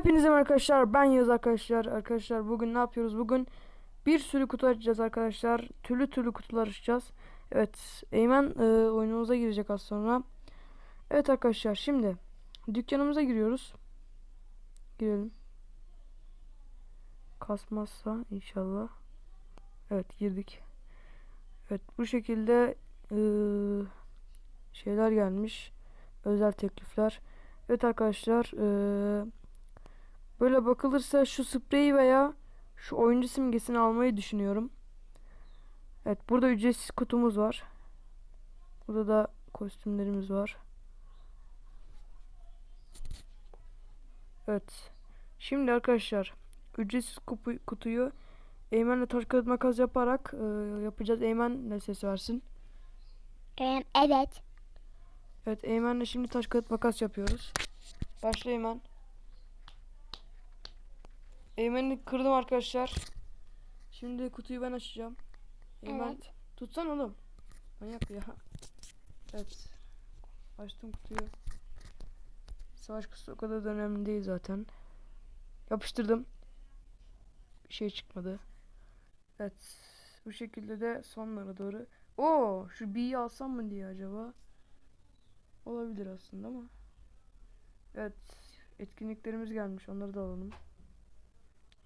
Hepinize arkadaşlar. Ben Yaz arkadaşlar. Arkadaşlar bugün ne yapıyoruz? Bugün bir sürü kutu açacağız arkadaşlar. Türlü türlü kutular açacağız. Evet Eymen e, oyunumuza girecek az sonra. Evet arkadaşlar şimdi dükkanımıza giriyoruz. Girelim. Kasmazsa inşallah. Evet girdik. Evet bu şekilde e, şeyler gelmiş. Özel teklifler. Evet arkadaşlar eee Böyle bakılırsa şu spreyi veya şu oyuncu simgesini almayı düşünüyorum. Evet burada ücretsiz kutumuz var. Burada da kostümlerimiz var. Evet. Şimdi arkadaşlar ücretsiz kupu, kutuyu Eymen'le taş kağıt makas yaparak e, yapacağız. Eymen ne ses versin? Evet. Evet Eymen'le şimdi taş kağıt makas yapıyoruz. Başla Eymen. Eymen'i kırdım arkadaşlar. Şimdi kutuyu ben açacağım. Eymen Evet. tutsan oğlum. Manyak ya. Evet. Açtım kutuyu. Savaş kutusu o kadar da önemli değil zaten. Yapıştırdım. Bir şey çıkmadı. Evet. Bu şekilde de sonlara doğru. Oo, şu B'yi alsam mı diye acaba? Olabilir aslında ama. Evet. Etkinliklerimiz gelmiş. Onları da alalım.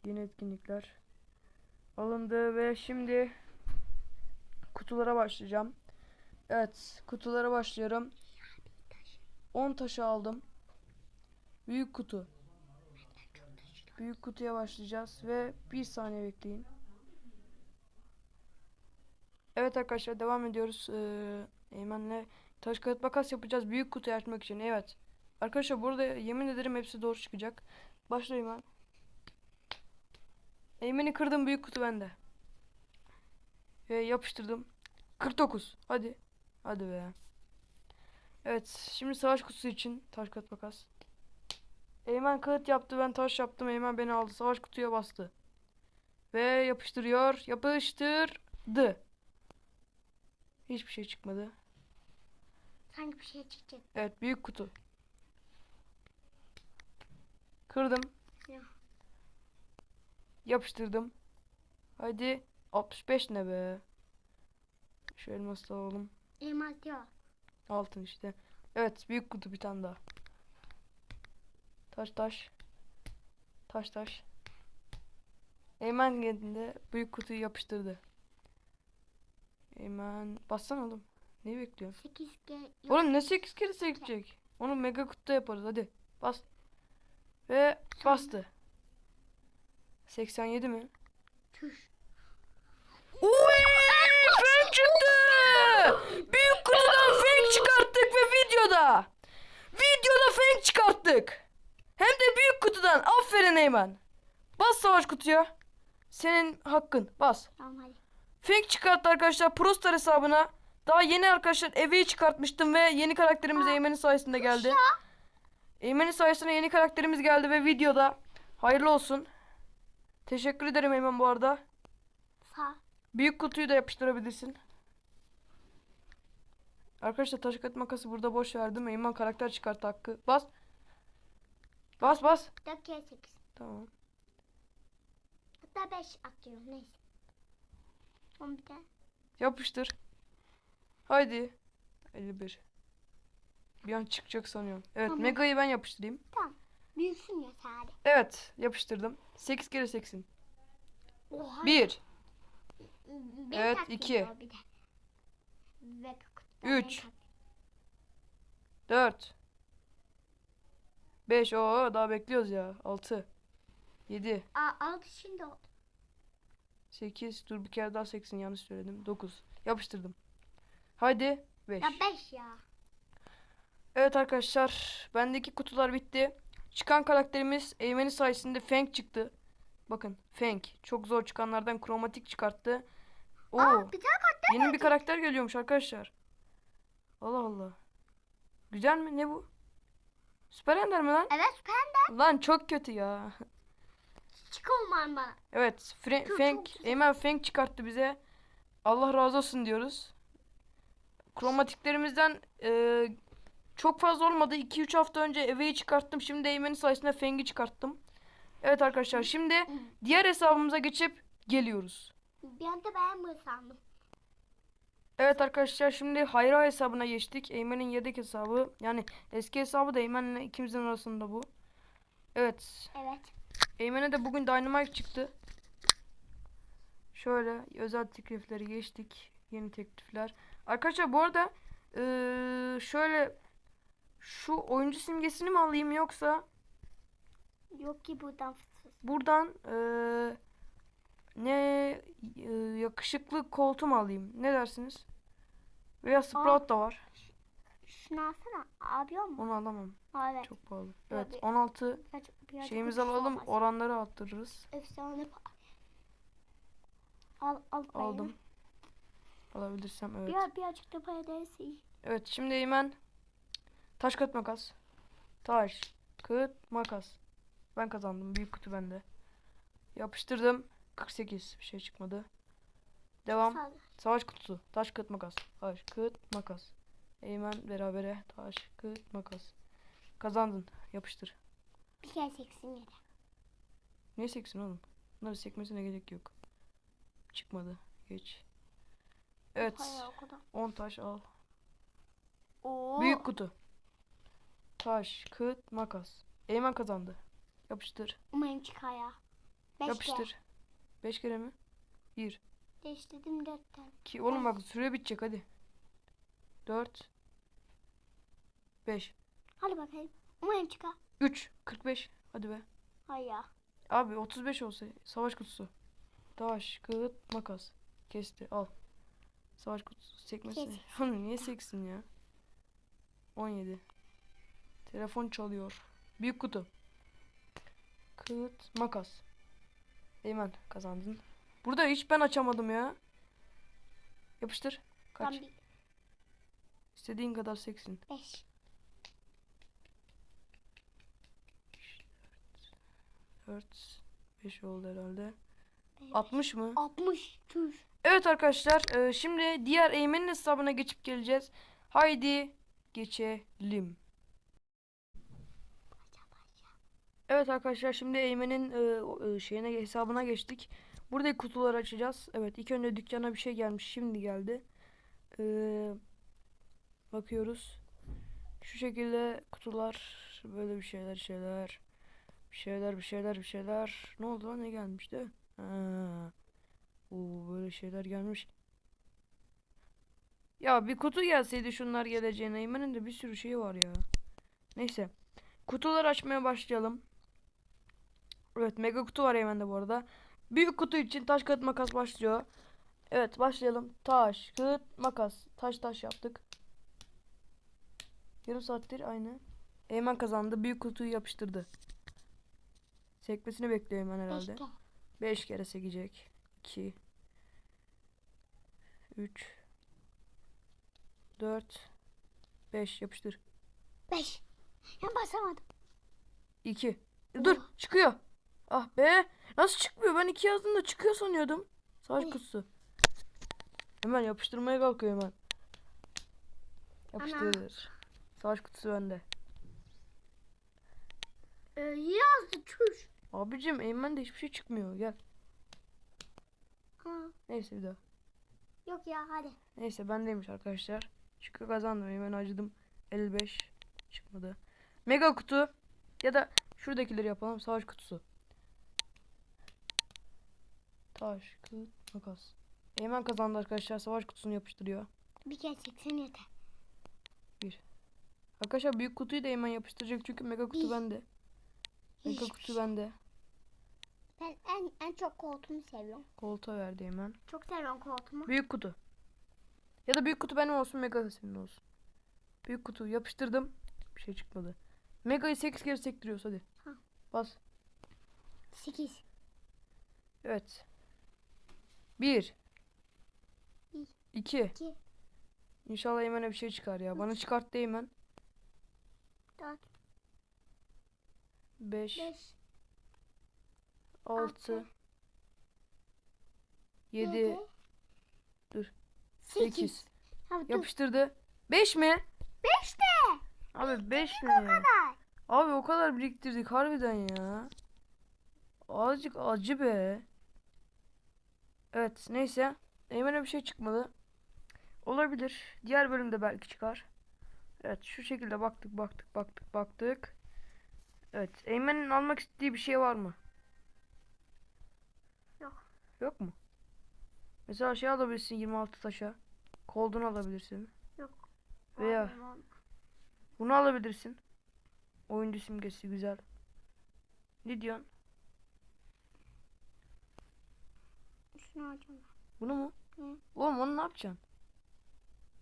Yeni etkinlikler alındı ve şimdi kutulara başlayacağım. Evet, kutulara başlıyorum. 10 taşı aldım. Büyük kutu. Büyük kutuya başlayacağız ve bir saniye bekleyin. Evet arkadaşlar devam ediyoruz. Ee, Eymen'le taş kağıt makas yapacağız büyük kutuyu açmak için. Evet. Arkadaşlar burada yemin ederim hepsi doğru çıkacak. Başla Eymen. Eymen'i kırdım büyük kutu bende. Ve yapıştırdım. 49. Hadi. Hadi be. Evet. Şimdi savaş kutusu için taş kağıt makas. Eymen kağıt yaptı. Ben taş yaptım. Eymen beni aldı. Savaş kutuya bastı. Ve yapıştırıyor. Yapıştırdı. Hiçbir şey çıkmadı. Sanki bir şey çıkacak. Evet. Büyük kutu. Kırdım. Ya. Yapıştırdım. Hadi. 65 ne be? Şu elması da alalım. Elmas diyor. Altın işte. Evet büyük kutu bir tane daha. Taş taş. Taş taş. Eymen geldiğinde büyük kutuyu yapıştırdı. Eymen bassana oğlum. Neyi bekliyorsun? 8 ge yok. Oğlum ne 8 kere sekecek? Onu mega kutuda yaparız hadi. Bas. Ve bastı. 87 mi? Tüş. Uy! Fake çıktı! Büyük kutudan fake çıkarttık ve videoda. Videoda fake çıkarttık. Hem de büyük kutudan. Aferin Eymen. Bas savaş kutuya. Senin hakkın. Bas. Tamam hadi. Fake çıkarttı arkadaşlar Prostar hesabına. Daha yeni arkadaşlar Eve'yi çıkartmıştım ve yeni karakterimiz Eymen'in sayesinde geldi. Eymen'in sayesinde yeni karakterimiz geldi ve videoda. Hayırlı olsun. Teşekkür ederim Eymen bu arada. Sağ. Büyük kutuyu da yapıştırabilirsin. Arkadaşlar taş kağıt makası burada boş verdim. Eymen karakter çıkarttı hakkı. Bas. Bas bas. 4 kere 8. Tamam. Hatta 5 atıyorum neyse. 11 de. Yapıştır. Haydi. 51. Bir an çıkacak sanıyorum. Evet Tamam. Mega'yı ben yapıştırayım. Tamam. Büyüsün ya hadi. Evet yapıştırdım. 8 kere 80. Oha. 1. Beni Evet, takip iki. ediyor bir de. Ve kutuda Üç. takip- 4. 5. Oo daha bekliyoruz ya. 6. 7. Aa 6 şimdi oldu. 8. Dur bir kere daha 80 yanlış söyledim. 9. Yapıştırdım. Haydi 5. Ya 5 ya. Evet arkadaşlar bendeki kutular bitti. Çıkan karakterimiz Eymen'in sayesinde Fang çıktı. Bakın Fang çok zor çıkanlardan kromatik çıkarttı. Oo, Aa güzel karakter. yeni bir karakter geliyormuş arkadaşlar. Allah Allah. Güzel mi? Ne bu? Süper Ender mi lan? Evet süper de. Lan çok kötü ya. Çık olman bana. Evet, Fra- Çok- güzel. Eymen Fang çıkarttı bize. Allah razı olsun diyoruz. Kromatiklerimizden e, Çok fazla olmadı. 2-3 hafta önce Eve'yi çıkarttım. Şimdi Eymen'in sayesinde Feng'i çıkarttım. Evet arkadaşlar şimdi diğer hesabımıza geçip geliyoruz. Bir anda ben mi sandım? Evet arkadaşlar şimdi Hayra hesabına geçtik. Eymen'in yedek hesabı. Yani eski hesabı da Eymen'le ikimizin arasında bu. Evet. Evet. Eymen'e de bugün Dynamite çıktı. Şöyle özel teklifleri geçtik. Yeni teklifler. Arkadaşlar bu arada eee, şöyle şu oyuncu simgesini mi alayım yoksa Yok ki buradan buradan eee, ne eee, yakışıklı koltuğum alayım. Ne dersiniz? Veya Sprout da var. Şunu alsana. Abi mu? Onu alamam. Evet. Çok pahalı. Evet bir- 16 Biraz- biraz şeyimizi alalım. olmaz. Oranları arttırırız. Efsane Al, al payını. Aldım. Alabilirsem evet. Bir, birazcık da para derse iyi. Evet şimdi Eymen taş kağıt makas. Taş kağıt makas. Ben kazandım. Büyük kutu bende. Yapıştırdım. 48 bir şey çıkmadı. Devam. Savaş kutusu. Taş kağıt makas. Taş kağıt makas. Eymen berabere. Taş kağıt makas. Kazandın. Yapıştır. Bir kere seksin yeter. Niye seksin oğlum? Bunları sekmesine gerek yok. Çıkmadı. Geç. Evet. Para o kadar. 10 taş al. Oo. Büyük kutu. Taş, kağıt, makas. Eymen kazandı. Yapıştır. Umarım çıkar ya. Beş yapıştır. 5 kere mi? 1, Kere. Değiştirdim dört tane. 2. Oğlum bak süre bitecek hadi. 4 5 Hadi bakayım. Umarım çıkar. 3 45. Hadi be. Hay ya. Abi 35 olsa savaş kutusu. Taş, kağıt, makas. Kesti. Al. Savaş kutusu sekmesin. Kes. Oğlum niye seksin ya? 17. Telefon çalıyor. Büyük kutu. Kağıt, makas. Eymen kazandın. Burada hiç ben açamadım ya. Yapıştır. Tam Kaç? bir İstediğin kadar seksin. beş. 4 5 oldu herhalde. Beş. 60 mı? Altmış. Tüş. Evet arkadaşlar, e, şimdi diğer Eymen'in hesabına geçip geleceğiz. Haydi geçelim. Evet arkadaşlar, şimdi Eymen'in e, e, şeyine hesabına geçtik. Buradaki kutuları açacağız. Evet, ilk önce dükkana bir şey gelmiş, şimdi geldi. E, bakıyoruz. Şu şekilde kutular, böyle bir şeyler, şeyler, bir şeyler, bir şeyler, bir şeyler. Ne oldu lan? Ne gelmişti? Ha. Oo böyle şeyler gelmiş. Ya bir kutu gelseydi şunlar geleceğine. Eymen'in de bir sürü şeyi var ya. Neyse. Kutular açmaya başlayalım. Evet mega kutu var Eymen'de bu arada. Büyük kutu için taş kağıt makas başlıyor. Evet başlayalım. Taş kağıt makas. Taş taş yaptık. Yarım saattir aynı. Eymen kazandı. Büyük kutuyu yapıştırdı. Sekmesini bekliyor Eymen herhalde. kere. 5 kere sekecek. 2 3 4 5 yapıştır. Beş. Ya basamadım. 2 Dur çıkıyor. Ah be. Nasıl çıkmıyor? Ben 2 yazdığımda çıkıyor sanıyordum. Savaş kutusu. Hemen yapıştırmaya kalkıyor hemen. Yapıştır. Savaş kutusu bende. Ee, yazdı çüş. Abicim Eymen'de hiçbir şey çıkmıyor. Gel. Ha, Neyse bir daha. yok ya hadi. Neyse bendeymiş arkadaşlar. Şükrü kazandım. Hemen acıdım. 55 çıkmadı. Mega kutu ya da şuradakileri yapalım. Savaş kutusu. Taş, kağıt, makas. Eymen kazandı arkadaşlar. Savaş kutusunu yapıştırıyor. Bir kere seksen yeter. Arkadaşlar büyük kutuyu da Eymen yapıştıracak çünkü mega kutu Bir. bende. Mega Hiçbir kutu şey. bende. Ben en, en çok koltuğumu seviyorum. Koltuğa verdi Eymen. Çok seviyorum koltuğumu. Büyük kutu. Ya da büyük kutu benim olsun, mega senin olsun. Büyük kutu yapıştırdım. Bir şey çıkmadı. Mega'yı 8 kere sektiriyoruz hadi. Ha. Bas. Sekiz. Evet. 1 Bir. 2 İki. İnşallah Eymen'e bir şey çıkar ya. Bana çıkarttı Eymen. Dört. 5 Beş. 6 altı, 7 dur, Sekiz. 8 Tamam dur. Yapıştırdı. 5 mi? Beş de. Abi 5 ne ya? Kadar. Abi o kadar biriktirdik harbiden ya. Azıcık acı be. Evet neyse. Eymen'e bir şey çıkmadı. Olabilir. Diğer bölümde belki çıkar. Evet şu şekilde baktık baktık baktık baktık. Evet Eymen'in almak istediği bir şey var mı? Yok. Yok mu? Mesela şey alabilirsin 26 taşa. Koldun alabilirsin. Yok. Veya-. Bunu alabilirsin. Oyuncu simgesi güzel. Ne diyorsun? Şunu alacağım. Bunu mu? Hı. Oğlum onu ne yapacaksın?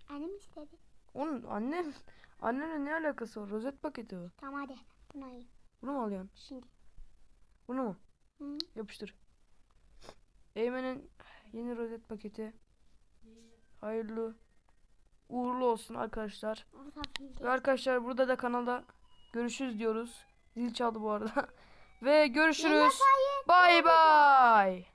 Annem istedi. Onun annem annenle ne alakası var? Rozet paketi o. Tamam hadi. Bunu alayım. Bunu mu alıyorsun? Şimdi. Bunu mu? Hı. Yapıştır. Eymen'in yeni rozet paketi. Hayırlı uğurlu olsun arkadaşlar. Ve arkadaşlar burada da kanalda görüşürüz diyoruz. Zil çaldı bu arada. Ve görüşürüz. Bay bay.